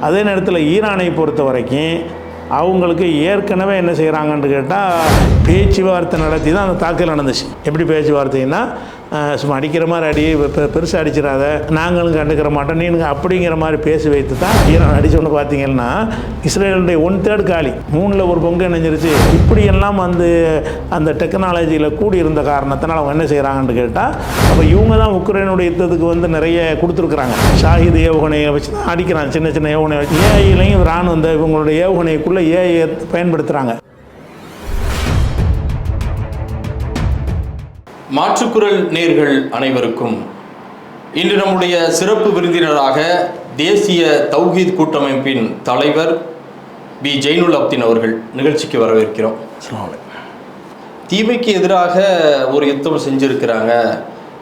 அதே நேரத்தில் ஈரானை பொறுத்த வரைக்கும் அவங்களுக்கு ஏற்கனவே என்ன செய்கிறாங்கன்னு கேட்டால் பேச்சுவார்த்தை நடத்தி தான் அந்த தாக்கல் நடந்துச்சு. எப்படி பேச்சுவார்த்தைன்னா சும்மா அடிக்கிற மாதிரி அடி பெருசாக அடிச்சிடாத. நாங்களும் கண்டுக்கிற மாட்டோம். நீனுங்க அப்படிங்கிற மாதிரி பேசி வைத்து தான் ஈரான் அடித்தோன்னு பார்த்தீங்கன்னா இஸ்ரேலுடைய ஒன் தேர்ட் காலி. மூணில் ஒரு பங்கு இணைஞ்சிருச்சு. இப்படியெல்லாம் வந்து அந்த டெக்னாலஜியில் கூடி இருந்த காரணத்தினால் அவங்க என்ன செய்கிறாங்கன்னு கேட்டால் அப்போ இவங்க தான் உக்ரைனுடைய யுத்தத்துக்கு வந்து நிறைய கொடுத்துருக்குறாங்க. ஷாஹித் ஏவுகணையை வச்சு தான் அடிக்கிறாங்க. சின்ன சின்ன ஏவுகணையை வச்சு. ஏஐலையும் ராணுவ இந்த இவங்களுடைய ஏவுகணைக்குள்ளே ஏஐ பயன்படுத்துகிறாங்க மாற்றுக்குரல் நேர்கள் அனைவருக்கும். இன்று நம்முடைய சிறப்பு விருந்தினராக தேசிய தௌஹீத் கூட்டமைப்பின் தலைவர் பி. ஜெயினுல் அப்தின் அவர்கள் நிகழ்ச்சிக்கு வரவேற்கிறோம். தீமைக்கு எதிராக ஒரு யுத்தம் செஞ்சிருக்கிறாங்க.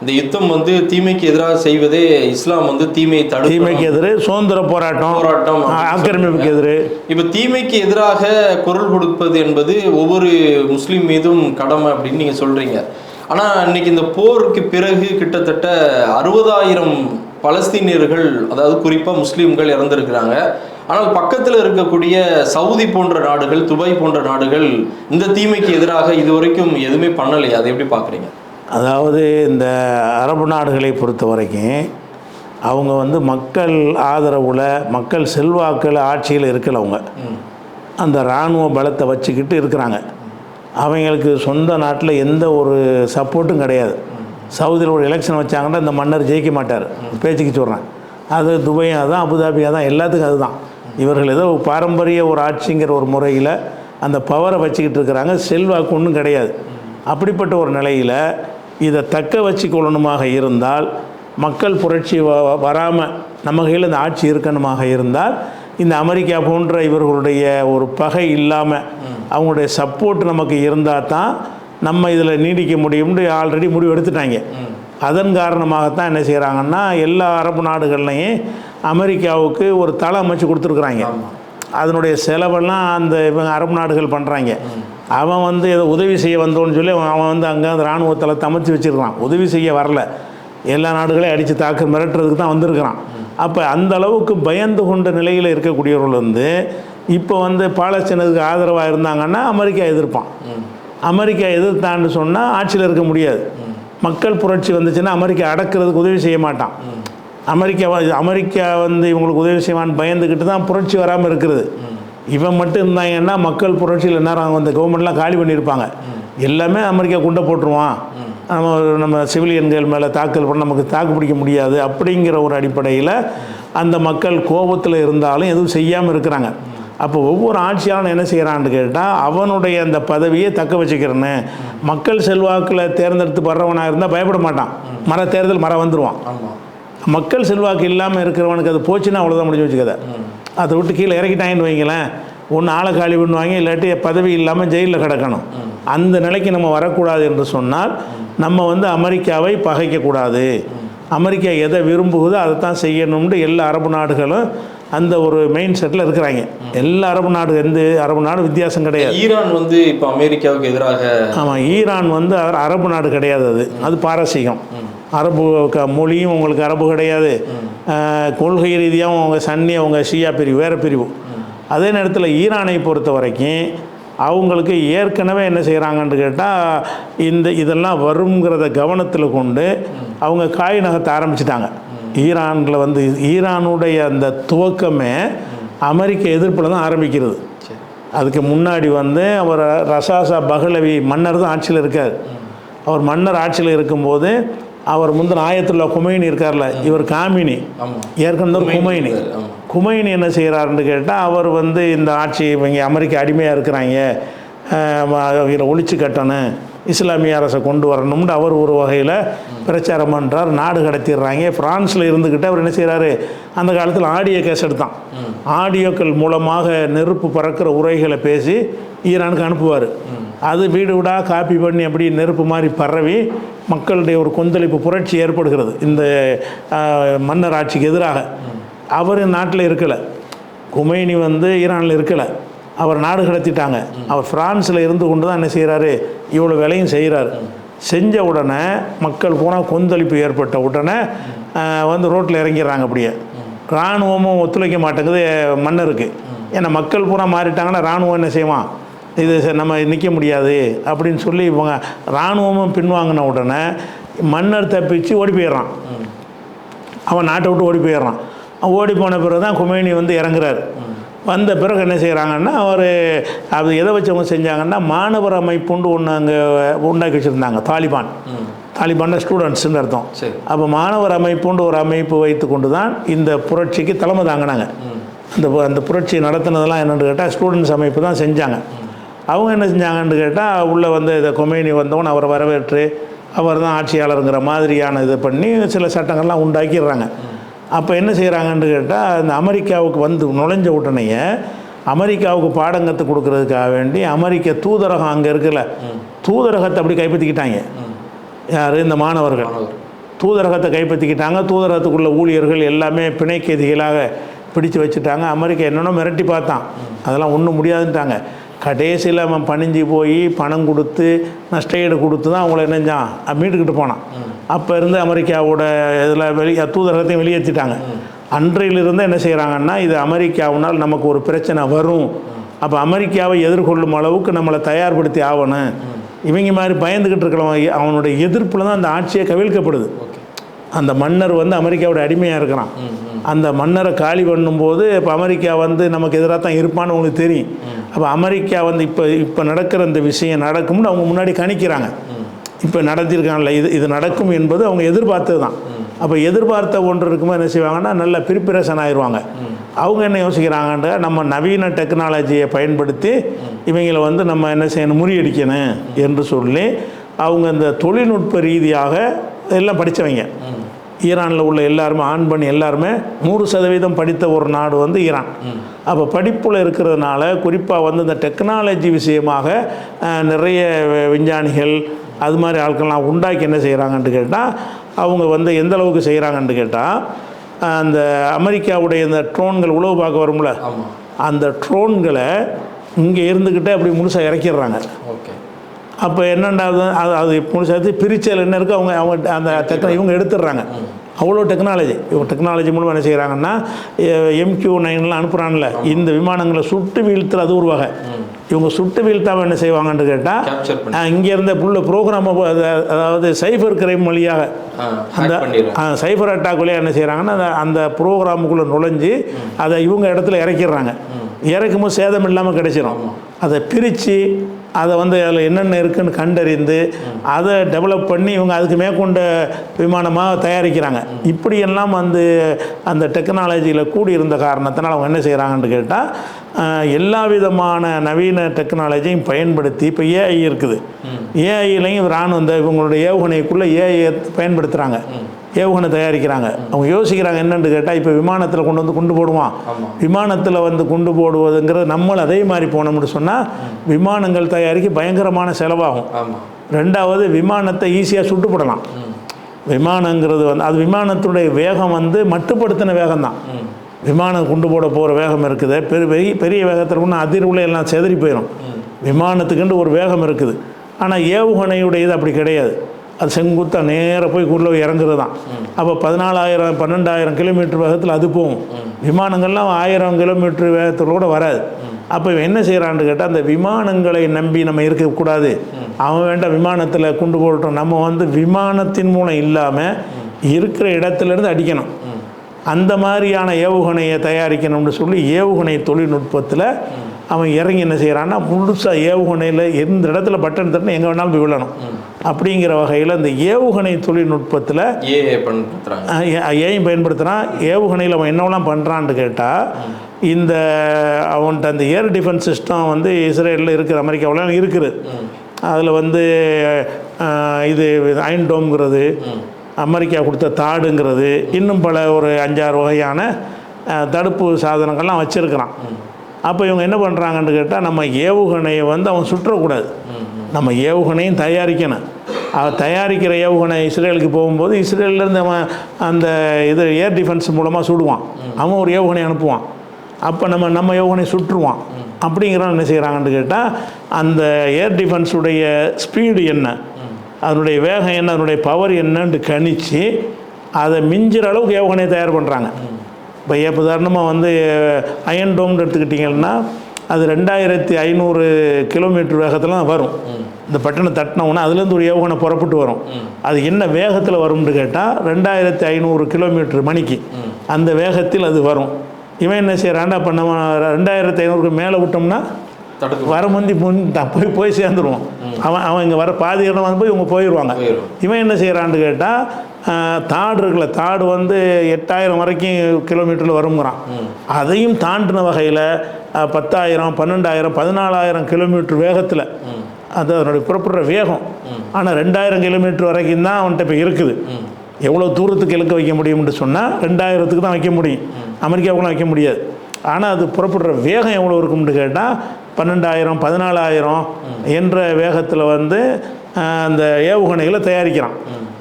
இந்த யுத்தம் வந்து தீமைக்கு எதிராக செய்வதே இஸ்லாம் வந்து தீமையை தடுக்கணும். தீமைக்கு எதிர் சுதந்திர போராட்டம் போராட்டம் ஆக்கிரமிப்புக்கு எதிர். இப்ப தீமைக்கு எதிராக குரல் கொடுப்பது என்பது ஒவ்வொரு முஸ்லீம் மீதும் கடமை அப்படின்னு நீங்க சொல்றீங்க. ஆனா இன்னைக்கு இந்த போருக்கு பிறகு கிட்டத்தட்ட அறுபதாயிரம் பலஸ்தீனியர்கள் அதாவது குறிப்பா முஸ்லீம்கள் இறந்திருக்கிறாங்க. ஆனால் பக்கத்தில் இருக்கக்கூடிய சவுதி போன்ற நாடுகள் துபாய் போன்ற நாடுகள் இந்த தீமைக்கு எதிராக இதுவரைக்கும் எதுவுமே பண்ணலையே? அதை எப்படி பாக்குறீங்க அதாவது இந்த அரபு நாடுகளை பொறுத்த வரைக்கும் அவங்க வந்து மக்கள் ஆதரவில் மக்கள் செல்வாக்கில் ஆட்சியில் இருக்கல அவங்க. அந்த இராணுவ பலத்தை வச்சுக்கிட்டு இருக்கிறாங்க. அவங்களுக்கு சொந்த நாட்டில் எந்த ஒரு சப்போர்ட்டும் கிடையாது. சவுதியில் ஒரு எலெக்ஷன் வச்சாங்கன்னா இந்த மன்னர் ஜெயிக்க மாட்டார். பேச்சுக்கு சொல்கிறேன் அது துபையாக தான் அபுதாபியாக தான் எல்லாத்துக்கும் அதுதான். இவர்கள் ஏதோ பாரம்பரிய ஒரு ஆட்சிங்கிற ஒரு முறையில் அந்த பவரை வச்சுக்கிட்டு இருக்கிறாங்க. செல்வாக்கு ஒன்றும் கிடையாது. அப்படிப்பட்ட ஒரு நிலையில் இதை தக்க வச்சுக்கொள்ளணுமாக இருந்தால் மக்கள் புரட்சி வராமல் நம்ம கையில் இந்த ஆட்சி இருக்கணுமாக இருந்தால் இந்த அமெரிக்கா போன்ற இவர்களுடைய ஒரு பகை இல்லாமல் அவங்களுடைய சப்போர்ட் நமக்கு இருந்தால் தான் நம்ம இதில் நீடிக்க முடியும்னு ஆல்ரெடி முடிவு எடுத்துட்டாங்க. அதன் காரணமாகத்தான் என்ன செய்கிறாங்கன்னா எல்லா அரபு நாடுகள்லையும் அமெரிக்காவுக்கு ஒரு தளம் அமைச்சு கொடுத்துருக்குறாங்க. அதனுடைய செலவெல்லாம் அந்த இவங்க அரபு நாடுகள் பண்ணுறாங்க அவன் வந்து ஏதோ உதவி செய்ய வந்தோன்னு சொல்லி அவன் வந்து அங்கே அந்த இராணுவ தளத்தை அமைச்சு வச்சிருக்கான் உதவி செய்ய வரல. எல்லா நாடுகளையும் அடித்து தாக்கு மிரட்டுறதுக்கு தான் வந்திருக்கிறான். அப்போ அந்த அளவுக்கு பயந்து கொண்ட நிலையில் இருக்கக்கூடியவர்கள் வந்து இப்போ வந்து பாலஸ்தீனத்துக்கு ஆதரவாக இருந்தாங்கன்னா அமெரிக்கா எதிர்ப்பான். அமெரிக்கா எதிர்த்தான்னு சொன்னால் ஆட்சியில் இருக்க முடியாது. மக்கள் புரட்சி வந்துச்சுன்னா அமெரிக்கா அடக்கிறதுக்கு உதவி செய்ய மாட்டான். அமெரிக்கா அமெரிக்கா வந்து இவங்களுக்கு உதவி செய்வான்னு பயந்துக்கிட்டு தான் புரட்சி வராமல் இருக்கிறது இவன் மட்டும் இருந்தாங்கன்னா மக்கள் புரட்சியில் நேரம் அந்த கவர்மெண்ட்லாம் காலி பண்ணியிருப்பாங்க. எல்லாமே அமெரிக்கா குண்டை போட்டுருவான். நம்ம நம்ம சிவிலியன்கள் மேலே தாக்கல் பண்ண நமக்கு தாக்கு பிடிக்க முடியாது அப்படிங்கிற ஒரு அடிப்படையில் அந்த மக்கள் கோபத்தில் இருந்தாலும் எதுவும் செய்யாமல் இருக்கிறாங்க. அப்போ ஒவ்வொரு ஆட்சியாளனும் என்ன செய்கிறான்னு கேட்டால் அவனுடைய அந்த பதவியை தக்க வச்சுக்கிறேன்னு மக்கள் செல்வாக்கில் தேர்ந்தெடுத்து வர்றவனாக இருந்தால் பயப்பட மாட்டான். மர தேர்தல் மரம் வந்துடுவான் மக்கள் செல்வாக்கு இல்லாமல் இருக்கிறவனுக்கு அது போச்சுன்னா அவ்வளோதான் முடிஞ்சு வச்சுக்கத. அதை விட்டு கீழே இறக்கிட்டாங்கன்னு வைங்களேன் ஒன்று ஆளை காலி பண்ணுவாங்க இல்லாட்டி பதவி இல்லாமல் ஜெயிலில் கிடக்கணும். அந்த நிலைக்கு நம்ம வரக்கூடாது என்று சொன்னால் நம்ம வந்து அமெரிக்காவை பகைக்கக்கூடாது. அமெரிக்கா எதை விரும்புகுதோ அதை தான் செய்யணும்னு எல்லா அரபு நாடுகளும் அந்த ஒரு மெயின் செட்டில் இருக்கிறாங்க. எல்லா அரபு நாடு எந்த அரபு நாடு வித்தியாசம் கிடையாது. ஈரான் வந்து இப்போ அமெரிக்காவுக்கு எதிராக ஆமாம் ஈரான் வந்து அரபு நாடு கிடையாது அது. அது பாரசீகம். அரபு க- மொழியும் உங்களுக்கு அரபு கிடையாது. கொள்கை ரீதியாகவும் அவங்க சன்னி அவங்க ஷியா பிரிவு வேறு பிரிவு. அதே நேரத்தில் ஈரானை பொறுத்த வரைக்கும் அவங்களுக்கு ஏற்கனவே என்ன செய்கிறாங்கன்னு கேட்டால் இந்த இதெல்லாம் வருங்கிறத கவனத்தில் கொண்டு அவங்க காய் நகர்த்த ஆரம்பிச்சிட்டாங்க. ஈரானில் வந்து ஈரானுடைய அந்த துவக்கமே அமெரிக்க எதிர்ப்பில் தான் ஆரம்பிக்கிறது. அதுக்கு முன்னாடி வந்து அவர் ரசாசா பஹலவி மன்னர் தான் ஆட்சியில் இருக்கார். அவர் மன்னர் ஆட்சியில் இருக்கும்போது அவர் முந்தின ஆயத்துல்லா குமைனி இருக்கார்ல இவர் காமினி. ஏற்கனவே குமைனி குமைனி. என்ன செய்கிறாருன்னு கேட்டால் அவர் வந்து இந்த ஆட்சி இவங்க அமெரிக்க அடிமையாக இருக்கிறாங்க. ஒழிச்சு கட்டணும் இஸ்லாமிய அரசை கொண்டு வரணும்னு அவர் ஒரு வகையில் பிரச்சாரம் பண்ணுறார் நாடு கடத்திடுறாங்க. ஃப்ரான்ஸில் இருந்துக்கிட்டு அவர் என்ன செய்கிறாரு அந்த காலத்தில் ஆடியோ கேஸ் எடுத்தான். ஆடியோக்கள் மூலமாக நெருப்பு பறக்கிற உரைகளை பேசி ஈரானுக்கு அனுப்புவார். அது வீடு வீடாக காப்பி பண்ணி அப்படி நெருப்பு மாதிரி பரவி மக்களுடைய ஒரு கொந்தளிப்பு புரட்சி ஏற்படுகிறது. இந்த மன்னர் ஆட்சிக்கு எதிராக. அவர் நாட்டில் இருக்கலை. குமைனி வந்து ஈரானில் இருக்கலை. அவர் நாடு கடத்திட்டாங்க அவர் ஃப்ரான்ஸில் இருந்து கொண்டு தான் என்ன செய்கிறாரு? இவ்வளோ வேலையும் செய்கிறாரு. செஞ்ச உடனே மக்கள் பூரா கொந்தளிப்பு ஏற்பட்ட உடனே வந்து ரோட்டில் இறங்கிடுறாங்க அப்படியே. இராணுவமும் ஒத்துழைக்க மாட்டேங்குது மன்னருக்கு ஏன்னா மக்கள் பூரா மாறிட்டாங்கன்னா இராணுவம் என்ன செய்வான்? இது நம்ம நிற்க முடியாது அப்படின்னு சொல்லி இவங்க இராணுவமும் பின்வாங்கின உடனே மன்னர் தப்பிச்சு ஓடி போயிடுறான். அவன் நாட்டை விட்டு ஓடி போயிடுறான். அவன் ஓடி போன பிறகு தான் குமேனி வந்து இறங்குறாரு. வந்த பிறகு என்ன செய்கிறாங்கன்னா அவர் அது எதை வச்சு அவங்க செஞ்சாங்கன்னா மாணவர் அமைப்புண்டு ஒன்று அங்கே உண்டாக்கி வச்சுருந்தாங்க தாலிபான். தாலிபான் ஸ்டூடெண்ட்ஸ்னு அர்த்தம். அப்போ மாணவர் அமைப்புண்டு ஒரு அமைப்பு வைத்து கொண்டு தான் இந்த புரட்சிக்கு தலைமை தாங்கினாங்க. அந்த அந்த புரட்சி நடத்தினதெல்லாம் என்னென்னு கேட்டால் ஸ்டூடெண்ட்ஸ் அமைப்பு தான் செஞ்சாங்க. அவங்க என்ன செஞ்சாங்கன்னு கேட்டால் உள்ளே வந்து இதை கொமேனி வந்தவன் அவரை வரவேற்று அவர் தான் ஆட்சியாளருங்கிற மாதிரியான இது பண்ணி சில சட்டங்கள்லாம் உண்டாக்கிடுறாங்க. அப்போ என்ன செய்கிறாங்கன்னு கேட்டால் அந்த அமெரிக்காவுக்கு வந்து நுழைஞ்ச உடனேயே அமெரிக்காவுக்கு பாடம் கற்றுக் கொடுக்கறதுக்காக வேண்டி அமெரிக்க தூதரகம் அங்கே இருக்குல்ல தூதரகத்தை அப்படி கைப்பற்றிக்கிட்டாங்க. யார்? இந்த மாணவர்கள். மாணவர். தூதரகத்தை கைப்பற்றிக்கிட்டாங்க. தூதரகத்துக்குள்ள ஊழியர்கள் எல்லாமே பிணை கைதிகளாக பிடிச்சு வச்சுட்டாங்க. அமெரிக்கா என்னென்னோ மிரட்டி பார்த்தான். அதெல்லாம் ஒன்றும் முடியாதுன்ட்டாங்க. கடைசியில் அவன் பணிஞ்சு போய் பணம் கொடுத்து நஷ்டஈடு கொடுத்து தான் அவங்கள என்னஞ்சான் மீட்டுக்கிட்டு போனான். அப்போ இருந்து அமெரிக்காவோட இதில் வெளி தூதரகத்தையும் வெளியேற்றிட்டாங்க. அன்றையிலிருந்து என்ன செய்கிறாங்கன்னா இது அமெரிக்காவினால் நமக்கு ஒரு பிரச்சனை வரும். அப்போ அமெரிக்காவை எதிர்கொள்ளும் அளவுக்கு நம்மளை தயார்படுத்தி ஆகணும். இவங்க மாதிரி பயந்துக்கிட்டு இருக்கிறவன் அவனுடைய எதிர்ப்பில் தான் அந்த ஆட்சியே கவிழ்க்கப்படுது. அந்த மன்னர் வந்து அமெரிக்காவோட அடிமையாக இருக்கிறான். அந்த மன்னரை காலி பண்ணும்போது இப்போ அமெரிக்கா வந்து நமக்கு எதிராக தான் இருப்பான்னு உங்களுக்கு தெரியும். அப்போ அமெரிக்கா வந்து இப்போ இப்போ நடக்கிற இந்த விஷயம் நடக்கும்னு அவங்க முன்னாடி கணிக்கிறாங்க. இப்போ நடத்திருக்காங்கல்ல இது இது நடக்கும் என்பது அவங்க எதிர்பார்த்தது தான் அப்போ எதிர்பார்த்த ஒன்று இருக்கும்போது என்ன செய்வாங்கன்னா நல்ல ப்ரிப்பரேஷன் ஆயிடுவாங்க அவங்க என்ன யோசிக்கிறாங்கன்ற நம்ம நவீன டெக்னாலஜியை பயன்படுத்தி இவங்களை வந்து நம்ம என்ன செய்யணும் முறியடிக்கணும் என்று சொல்லி அவங்க இந்த தொழில்நுட்ப ரீதியாக எல்லாம் படித்தவங்க ஈரானில் உள்ள எல்லாருமே ஆண் பண்ணி எல்லாருமே நூறு சதவீதம் படித்த ஒரு நாடு வந்து ஈரான். அப்போ படிப்பில் இருக்கிறதுனால குறிப்பாக வந்து இந்த டெக்னாலஜி விஷயமாக நிறைய விஞ்ஞானிகள் அது மாதிரி ஆட்கள்லாம் உண்டாக்கி என்ன செய்கிறாங்கன்னு கேட்டால் அவங்க வந்து எந்த அளவுக்கு செய்கிறாங்கன்னு கேட்டால் அந்த அமெரிக்காவுடைய இந்த ட்ரோன்கள் உளவு பார்க்க வரும்ல? அந்த ட்ரோன்களை இங்கே இருந்துக்கிட்டே அப்படி முழுசாக இறக்கிடுறாங்க. ஓகே. அப்போ என்னண்டாவது அது? அது முழுசாக பிரிச்சல் என்ன இருக்குது அவங்க அவங்க அந்த டெக்னா இவங்க எடுத்துடுறாங்க. அவ்வளோ டெக்னாலஜி இவங்க டெக்னாலஜி மூலமாக என்ன செய்கிறாங்கன்னா எம்கியூ நைன்லாம் அனுப்புகிறான்ல இந்த விமானங்களை சுட்டு வீழ்த்துற அது ஒரு வகை இவங்க சுட்டு வீழ்த்தாம என்ன செய்வாங்கன்னு கேட்டால் இங்கே இருந்த புள்ள ப்ரோக்ராமை அதாவது சைபர் கிரைம் வழியாக அந்த சைபர் அட்டாக் வழியாக என்ன செய்கிறாங்கன்னா அந்த அந்த ப்ரோக்ராமுக்குள்ளே நுழைஞ்சு அதை இவங்க இடத்துல இறக்கிடுறாங்க. இறக்கும்போது சேதம் இல்லாமல் கிடைச்சிரும். அதை பிரித்து அதை வந்து அதில் என்னென்ன இருக்குன்னு கண்டறிந்து அதை டெவலப் பண்ணி இவங்க அதுக்கு மேற்கொண்ட விமானமாக தயாரிக்கிறாங்க. இப்படியெல்லாம் வந்து அந்த டெக்னாலஜியில் கூடி இருந்த காரணத்தினால் அவங்க என்ன செய்கிறாங்கன்னு கேட்டால் எல்லா விதமான நவீன டெக்னாலஜியும் பயன்படுத்தி இப்போ ஏஐ இருக்குது. ஏஐலையும் ராணுவ இந்த இவங்களுடைய ஏவுகணைக்குள்ளே ஏஐ பயன்படுத்துகிறாங்க ஏவுகணை தயாரிக்கிறாங்க. அவங்க யோசிக்கிறாங்க என்னன்னு கேட்டால் இப்போ விமானத்தில் கொண்டு வந்து கொண்டு போடுவான் விமானத்தில் வந்து கொண்டு போடுவதுங்கிறது நம்மளும் அதே மாதிரி போனோம்னு சொன்னால் விமானங்கள் தயாரிக்க பயங்கரமான செலவாகும். ரெண்டாவது விமானத்தை ஈஸியாக சுட்டுப்படலாம் விமானங்கிறது வந்து அது விமானத்துடைய வேகம் வந்து மட்டுப்படுத்தின வேகம் தான் ம். விமானம் கொண்டு போட போகிற வேகம் இருக்குது. பெரிய பெரிய பெரிய வேகத்தில் ஒன்று அதிர்வுல எல்லாம் செதறி போயிடும் விமானத்துக்குண்டு ஒரு வேகம் இருக்குது. ஆனால் ஏவுகணையுடைய இது அப்படி கிடையாது. அது செங்குத்தாக நேராக போய் உள்ள இறங்குறது தான் அப்போ பதினாலாயிரம் பன்னெண்டாயிரம் கிலோமீட்டர் வேகத்தில் அது போகும். விமானங்கள்லாம் ஆயிரம் கிலோமீட்டர் வேகத்தில் கூட வராது. அப்போ இவன் என்ன செய்கிறான்னு கேட்டால் அந்த விமானங்களை நம்பி நம்ம இருக்கக்கூடாது. அவன் வேண்டாம் விமானத்தில் கொண்டு போட்டோம் நம்ம வந்து விமானத்தின் மூலம் இல்லாமல் இருக்கிற இடத்துலேருந்து அடிக்கணும். அந்த மாதிரியான ஏவுகணையை தயாரிக்கணும்னு சொல்லி ஏவுகணை தொழில்நுட்பத்தில் அவன் இறங்கி என்ன செய்கிறான்னா முழுசாக ஏவுகணையில் எந்த இடத்துல பட்டன் தட்டினா எங்கே வேணாலும் போய் விழணும். அப்படிங்கிற வகையில் இந்த ஏவுகணை தொழில்நுட்பத்தில் ஏன் பயன்படுத்துகிறான் ஏவுகணையில் அவன் என்னவெல்லாம் பண்ணுறான்னு கேட்டால் இந்த அவன்கிட்ட அந்த ஏர் டிஃபென்ஸ் சிஸ்டம் வந்து இஸ்ரேலில் இருக்குது அமெரிக்காவில் இருக்குது. அதில் வந்து இது அயன் டோம்ங்கிறது அமெரிக்கா கொடுத்த தாடுங்கிறது இன்னும் பல ஒரு அஞ்சாறு வகையான தடுப்பு சாதனங்கள்லாம் வச்சுருக்கிறான். அப்போ இவங்க என்ன பண்ணுறாங்கன்னு கேட்டால் நம்ம ஏவுகணையை வந்து அவன் சுற்றக்கூடாது. நம்ம ஏவுகணையும் தயாரிக்கணும். அவன் தயாரிக்கிற ஏவுகணை இஸ்ரேலுக்கு போகும்போது இஸ்ரேல்லேருந்து அவன் அந்த இது ஏர் டிஃபென்ஸ் மூலமாக சுடுவான். அவன் ஒரு ஏவுகணை அனுப்புவான். அப்போ நம்ம நம்ம ஏவுகணை சுற்றுவான். அப்படிங்கிறவன் என்ன செய்கிறாங்கன்னு கேட்டால் அந்த ஏர் டிஃபென்ஸுடைய ஸ்பீடு என்ன? அதனுடைய வேகம் என்ன? அதனுடைய பவர் என்னன்னு கணிச்சு அதை மிஞ்சிற அளவுக்கு ஏவுகணையை தயார் பண்ணுறாங்க இப்போ இப்போ உதாரணமாக வந்து அயன் டோம்னு எடுத்துக்கிட்டிங்கன்னா அது ரெண்டாயிரத்தி ஐநூறு கிலோமீட்டர் வேகத்தில் தான் வரும் இந்த பட்டணம் தட்டினோன்னா அதுலேருந்து ஒரு ஏவுகணை புறப்பட்டு வரும். அது என்ன வேகத்தில் வரும்னு கேட்டால் ரெண்டாயிரத்தி ஐநூறு கிலோமீட்டர் மணிக்கு அந்த வேகத்தில் அது வரும். இவன் என்ன செய்கிறான்டா நம்ம ரெண்டாயிரத்தி ஐநூறுக்கு மேலே விட்டோம்னா வர முந்தி முன் போய் போய் சேர்ந்துருவான் அவன் அவன் இங்கே வர பாதி இடம் வந்து போய் இவங்க போயிடுவாங்க. இவன் என்ன செய்கிறான்னு கேட்டால் தாடு இருக்குல்ல தாடு வந்து எட்டாயிரம் வரைக்கும் கிலோமீட்டரில் வருங்கிறான் அதையும் தாண்டின வகையில் பத்தாயிரம் பன்னெண்டாயிரம் பதினாலாயிரம் கிலோமீட்டர் வேகத்தில். அது அதனுடைய புறப்படுற வேகம். ஆனால் ரெண்டாயிரம் கிலோமீட்டர் வரைக்கும் தான் அவன்கிட்ட இப்போ இருக்குது. எவ்வளோ தூரத்துக்கு இலக்க வைக்க முடியும்னு சொன்னால் ரெண்டாயிரத்துக்கு தான் வைக்க முடியும். அமெரிக்காவுக்குலாம் வைக்க முடியாது. ஆனால் அது புறப்படுற வேகம் எவ்வளோ இருக்கும்னு கேட்டால் பன்னெண்டாயிரம் பதினாலாயிரம் என்ற வேகத்தில் வந்து அந்த ஏவுகணைகளை தயாரிக்கிறான்.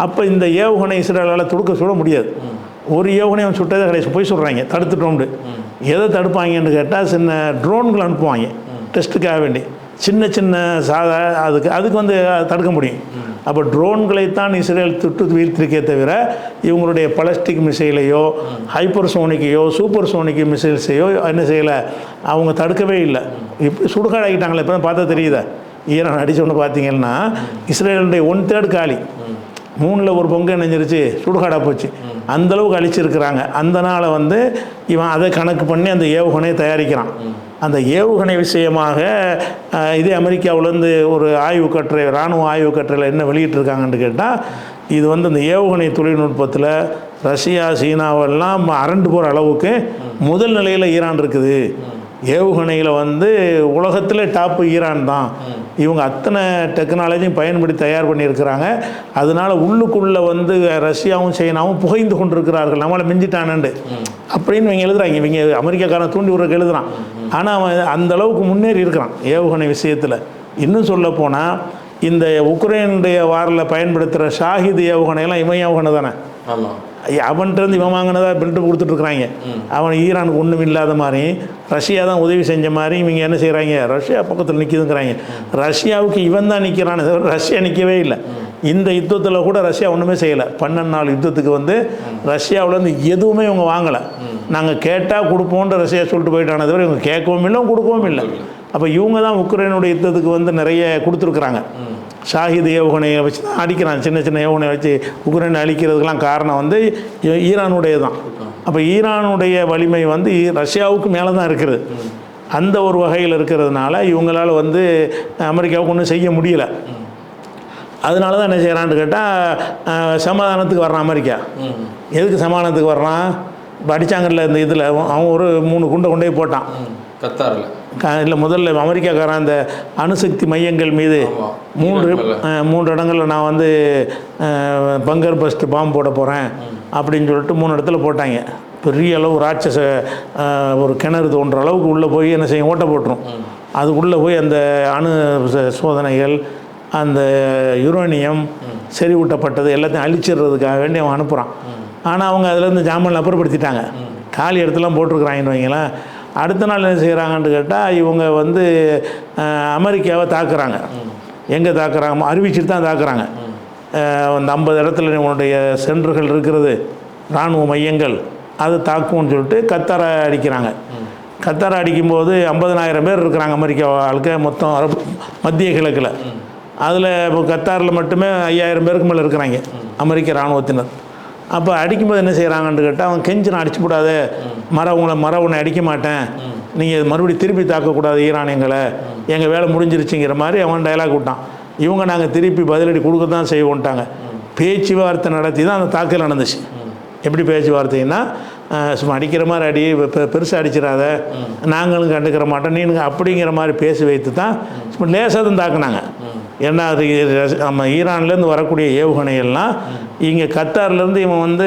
அப்போ இந்த ஏவுகணை இஸ்ரேலால் துடுக்க சுட முடியாது. ஒரு ஏவுகணை அவன் சுட்டதை கடைசி போய் சொல்கிறாங்க தடுத்துட்டோம்னு. எதை தடுப்பாங்கன்னு கேட்டால் சின்ன ட்ரோன்கள் அனுப்புவாங்க டெஸ்ட்டுக்காக வேண்டி. சின்ன சின்ன சாதா அதுக்கு அதுக்கு வந்து தடுக்க முடியும். அப்போ ட்ரோன்களைத்தான் இஸ்ரேல் துட்டு வீழ்த்திருக்கே தவிர இவங்களுடைய பலஸ்டிக் மிசைலையோ ஹைப்பர் சோனிக்கையோ சூப்பர் சோனிக் மிசைல்ஸையோ என்ன செய்யலை? அவங்க தடுக்கவே இல்லை. இப்போ சுடுகாடாகிட்டாங்களே இப்போ பார்த்தா தெரியுதா? ஈரான் அடிச்சோன்னு பார்த்தீங்கன்னா இஸ்ரேலுடைய ஒன் தேர்ட் காலி. மூணில் ஒரு பொங்கல் நினைஞ்சிருச்சு சுடுகாடாக போச்சு. அந்தளவுக்கு அழிச்சிருக்கிறாங்க. அந்த நாளை வந்து இவன் அதை கணக்கு பண்ணி அந்த ஏவுகணையை தயாரிக்கிறான். அந்த ஏவுகணை விஷயமாக இதே அமெரிக்காவிலேருந்து ஒரு ஆய்வு கட்டுரை இராணுவ ஆய்வு கட்டுரையில் என்ன வெளியிட்டிருக்காங்கன்னு கேட்டால் இது வந்து இந்த ஏவுகணை தொழில்நுட்பத்தில் ரஷ்யா சீனாவெல்லாம் அரண்டு போகிற அளவுக்கு முதல் நிலையில் ஈரான் இருக்குது. ஏவுகணையில் வந்து உலகத்தில் டாப்பு ஈரான் தான். இவங்க அத்தனை டெக்னாலஜியும் பயன்படுத்தி தயார் பண்ணியிருக்கிறாங்க. அதனால உள்ளுக்குள்ளே வந்து ரஷ்யாவும் சைனாவும் புகைந்து கொண்டிருக்கிறார்கள். நம்மளை மிஞ்சிட்டானண்டு. அப்படின்னு இவங்க எழுதுறாங்க. இவங்க அமெரிக்காக்காரன் தூண்டி விடுறதுக்கு எழுதுறான். ஆனால் அவன் அந்த அளவுக்கு முன்னேறி இருக்கிறான். ஏவுகணை விஷயத்தில். இன்னும் சொல்ல போனால் இந்த உக்ரைனுடைய வாரில் பயன்படுத்துகிற ஷாஹித் ஏவுகணையெல்லாம் இவன் ஏவுகணை தானே? ஆமாம் அவன்கிட்டருந்து இவன் வாங்கினதா பில்ட்டு கொடுத்துட்ருக்குறாங்க அவன் ஈரானுக்கு ஒன்றும் இல்லாத மாதிரி ரஷ்யா தான் உதவி செஞ்ச மாதிரி இவங்க என்ன செய்கிறாங்க ரஷ்யா பக்கத்தில் நிற்கிதுங்கிறாங்க ரஷ்யாவுக்கு இவன் தான் நிற்கிறானே தவிர ரஷ்யா நிற்கவே இல்லை. இந்த யுத்தத்தில் கூட ரஷ்யா ஒன்றுமே செய்யலை. பன்னெண்டு நாள் யுத்தத்துக்கு வந்து ரஷ்யாவிலேருந்து எதுவுமே இவங்க வாங்கலை. நாங்கள் கேட்டால் கொடுப்போன்ற ரஷ்யா சொல்லிட்டு போயிட்டானே தவிர இவங்க கேட்கவும் இல்லை கொடுக்கவும் இல்லை. அப்போ இவங்க தான் உக்ரைனுடைய யுத்தத்துக்கு வந்து நிறைய கொடுத்துருக்குறாங்க. ஷாஹித் ஏவுகணையை வச்சு தான் அடிக்கிறான். சின்ன சின்ன ஏவுகணையை வச்சு உக்ரைனை அழிக்கிறதுக்கெல்லாம் காரணம் வந்து ஈரானுடைய தான் அப்போ ஈரானுடைய வலிமை வந்து ரஷ்யாவுக்கு மேலே தான் இருக்குது. அந்த ஒரு வகையில் இருக்கிறதுனால இவங்களால வந்து அமெரிக்காவுக்கு ஒன்றும் செய்ய முடியல. அதனால தான் என்ன செய்கிறான்னு கேட்டால் சமாதானத்துக்கு வர்றான் அமெரிக்கா. எதுக்கு சமாதானத்துக்கு வர்றான்? இப்போ அடித்தாங்கல்ல இந்த இதில் அவன் ஒரு மூணு குண்டை கொண்டே போட்டான். கத்தார்ல. இல்லை முதல்ல அமெரிக்காக்காரன் அந்த அணுசக்தி மையங்கள் மீது. மூன்று மூன்று இடங்களில் நான் வந்து பங்கர் பஸ்ட் பாம்பு போட போகிறேன் அப்படின்னு சொல்லிட்டு மூணு இடத்துல போட்டாங்க. பெரிய அளவு ராட்சச ஒரு கிணறு தோன்ற அளவுக்கு உள்ளே போய் என்ன செய்யும் ஓட்ட போட்டுரும். அதுக்குள்ளே போய் அந்த அணு சோதனைகள் அந்த யுரேனியம் செறிவூட்டப்பட்டது எல்லாத்தையும் அழிச்சிடுறதுக்காக வேண்டி அவன் அனுப்புகிறான் ஆனால் அவங்க அதுலேருந்து ஜாமான் அப்புறப்படுத்திட்டாங்க. காலி இடத்துலாம் போட்டிருக்கிறாங்கன்னு வைங்களேன். அடுத்த நாள் என்ன செய்கிறாங்கன்னு கேட்டால் இவங்க வந்து அமெரிக்காவை தாக்குறாங்க. எங்கே தாக்குறாங்க? அறிவிச்சுட்டு தான் தாக்குறாங்க. அந்த ஐம்பது இடத்துல உன்னுடைய சென்டர்கள் இருக்கிறது இராணுவ மையங்கள் அது தாக்கும்னு சொல்லிட்டு கத்தாரை அடிக்கிறாங்க. கத்தாரை அடிக்கும்போது ஐம்பதனாயிரம் பேர் இருக்கிறாங்க அமெரிக்கா ஆளுக்க மொத்தம் அரபு மத்திய கிழக்கில். அதில் இப்போ கத்தாரில் மட்டுமே ஐயாயிரம் பேருக்கு மேலே இருக்கிறாங்க அமெரிக்க இராணுவத்தினர். அப்போ அடிக்கும்போது என்ன செய்கிறாங்கன்னு கேட்டால் அவன் கெஞ்சினா அடிச்சு கூடாது மர உங்களை மர உன்னை அடிக்க மாட்டேன். நீங்கள் மறுபடியும் திருப்பி தாக்கக்கூடாது ஈரானியங்களை எங்கள். வேலை முடிஞ்சிருச்சுங்கிற மாதிரி அவன் டைலாக் விட்டான். இவங்க நாங்கள் திருப்பி பதிலடி கொடுக்க தான் செய்வோன்ட்டாங்க பேச்சுவார்த்தை நடத்தி தான் அந்த தாக்கல் நடந்துச்சு. எப்படி பேச்சுவார்த்தைன்னா சும்மா அடிக்கிற மாதிரி அடி பெ- பெருசாக அடிச்சிடாத. நாங்களும் கண்டுக்கிற மாட்டோம். நீனுங்க அப்படிங்கிற மாதிரி பேசி வைத்து தான் சும்மா லேசாக தான் தாக்குனாங்க. ஏன்னா அது நம்ம ஈரான்லேருந்து வரக்கூடிய ஏவுகணைகள்லாம் இங்கே கத்தார்லேருந்து இவன் வந்து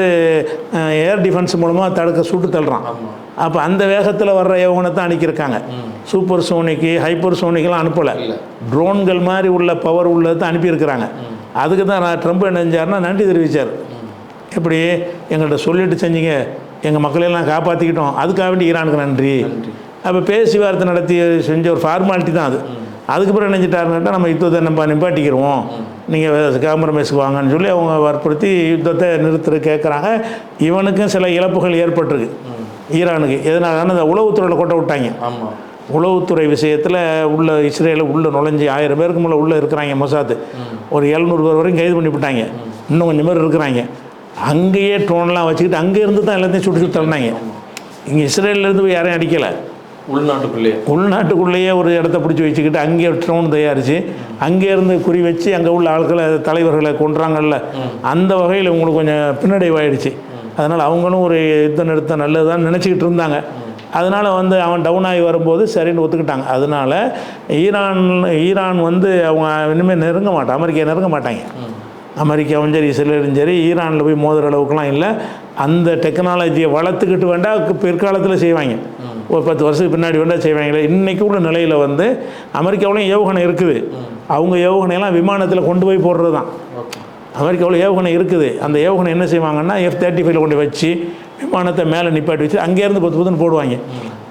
ஏர் டிஃபென்ஸ் மூலமாக தடுக்க சுட்டு தள்ளுறான். அப்போ அந்த வேகத்தில் வர்ற ஏவுகணை தான் அனுப்பியிருக்காங்க சூப்பர் சோனிக்கு ஹைப்பர் சோனிக்கெல்லாம் அனுப்பலை. ட்ரோன்கள் மாதிரி உள்ள பவர் உள்ளது தான் அனுப்பியிருக்கிறாங்க. அதுக்கு தான் நான் ட்ரம்ப் என்ன செஞ்சாருன்னா நன்றி தெரிவித்தார் எப்படி? எங்கள்கிட்ட சொல்லிட்டு செஞ்சீங்க. எங்கள் மக்களையெல்லாம் காப்பாற்றிக்கிட்டோம் அதுக்காக வேண்டி ஈரானுக்கு நன்றி. நன்றி. அப்போ பேச்சுவார்த்தை நடத்தி செஞ்ச ஒரு ஃபார்மாலிட்டி தான் அது. அதுக்கப்புறம் என்ன செஞ்சிட்டாருன்னா நம்ம யுத்தத்தை நம்ம நிப்பாட்டிக்கிடுவோம் நீங்கள் காம்ப்ரமைஸ்க்கு வாங்கன்னு சொல்லி அவங்க வற்புறுத்தி யுத்தத்தை நிறுத்துற கேட்குறாங்க இவனுக்கும் சில இழப்புகள் ஏற்பட்டிருக்கு. ஈரானுக்கு. எதனால இந்த உளவுத்துறையில் கொட்ட விட்டாங்க. ஆமா. உளவுத்துறை விஷயத்தில் உள்ள இஸ்ரேலில் உள்ள நுழைஞ்சி ஆயிரம் பேருக்கு மேலே உள்ளே இருக்கிறாங்க மொசாத்து. ஒரு எழுநூறு பேர் வரைக்கும் கைது பண்ணி விட்டாங்க. இன்னும் கொஞ்சம் பேர் இருக்கிறாங்க. அங்கேயே ட்ரோன்லாம் வச்சுக்கிட்டு அங்கே இருந்து தான் எல்லாத்தையும் சுட்டு சுட்டு தள்ளினாங்க. இங்கே இஸ்ரேல்லேருந்து போய் யாரையும் அடிக்கலை. உள்நாட்டுக்குள்ளேயே. உள்நாட்டுக்குள்ளேயே ஒரு இடத்த பிடிச்சி வச்சுக்கிட்டு அங்கேயே ட்ரோன் தயாரித்து அங்கேருந்து குறி வச்சு அங்கே உள்ள ஆட்களை தலைவர்களை கொன்றாங்கல்ல அந்த வகையில் உங்களுக்கு கொஞ்சம் பின்னடைவாயிடுச்சு. அதனால் அவங்களும் ஒரு யுத்தம் நிறுத்த நல்லதுதான் நினச்சிக்கிட்டு இருந்தாங்க. அதனால் வந்து அவன் டவுன் ஆகி வரும்போது சரின்னு ஒத்துக்கிட்டாங்க. அதனால் ஈரான் ஈரான் வந்து அவங்க இனிமேல் நெருங்க மாட்டான் அமெரிக்கா நெருங்க மாட்டாங்க. அமெரிக்காவும் சரி இஸ்ரேலும் சரி ஈரானில் போய் மோதுற அளவுக்குலாம் இல்லை. அந்த டெக்னாலஜியை வளர்த்துக்கிட்டு வேண்டாம் பிற்காலத்தில் செய்வாங்க. ஒரு பத்து வருஷத்துக்கு பின்னாடி வேண்டாம் செய்வாங்களே இன்றைக்கி உள்ள நிலையில் வந்து அமெரிக்காவிலையும் ஏவுகணை இருக்குது. அவங்க ஏவுகணையெல்லாம் விமானத்தில் கொண்டு போய் போடுறது தான் அமெரிக்காவில் ஏவுகணை இருக்குது. அந்த ஏவுகணை என்ன செய்வாங்கன்னா எஃப் தேர்ட்டி ஃபைவ்ல கொண்டு வச்சு விமானத்தை மேலே நிப்பாட்டி வச்சு அங்கேருந்து பத்து பத்துன்னு போடுவாங்க.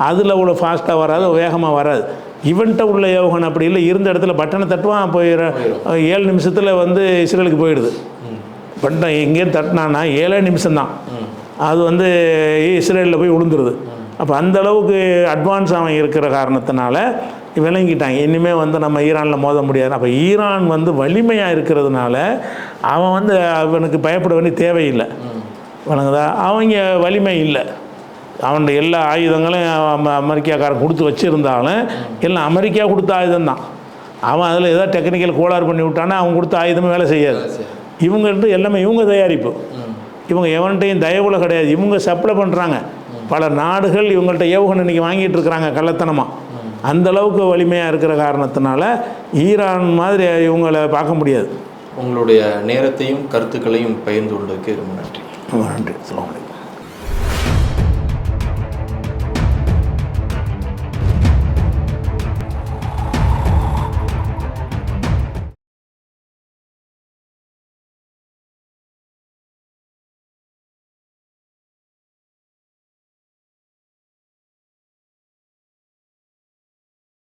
அதில் அவ்வளோ ஃபாஸ்ட்டாக வராது வேகமாக வராது. இவன்ட்ட உள்ள ஏவுகணை அப்படி இல்லை. இருந்த இடத்துல பட்டனை தட்டுவான் போயிட ஏழு நிமிஷத்தில் வந்து இஸ்ரேலுக்கு போயிடுது. பட்டன் எங்கேயும் தட்டினான்னா ஏழே நிமிஷம்தான். அது வந்து இஸ்ரேலில் போய் விழுந்துருது அப்போ அந்த அளவுக்கு அட்வான்ஸ் அவன் இருக்கிற காரணத்தினால விளங்கிட்டாங்க இனிமேல் வந்து நம்ம ஈரானில் மோத முடியாது. அப்போ ஈரான் வந்து வலிமையாக இருக்கிறதுனால அவன் வந்து அவனுக்கு பயப்பட வேண்டிய தேவையில்லை. வணங்குதா அவங்க வலிமை இல்லை. அவன் எல்லா ஆயுதங்களும் அம- அமெரிக்காக்காரன் கொடுத்து வச்சுருந்தாலும் எல்லாம் அமெரிக்கா கொடுத்த ஆயுதம் தான். அவன் அதில் ஏதாவது டெக்னிக்கல் கோளாறு பண்ணி விட்டானா அவன் கொடுத்த ஆயுதமே வேலை செய்யாது. இவங்கள்ட்ட எல்லாமே இவங்க தயாரிப்பு. இவங்க எவன்கிட்டையும் தயவுல கிடையாது. இவங்க சப்ளை பண்ணுறாங்க பல நாடுகள் இவங்கள்ட்ட ஏவுகணை இன்னைக்கு வாங்கிட்டு இருக்கிறாங்க கள்ளத்தனமாக அந்த அளவுக்கு வலிமையாக இருக்கிற காரணத்தினால ஈரான் மாதிரி இவங்களை பார்க்க முடியாது. உங்களுடைய நேரத்தையும் கருத்துக்களையும் பகிர்ந்து கொண்டதுக்கு ரொம்ப நன்றி. ரொம்ப நன்றி. அலைக்கும்.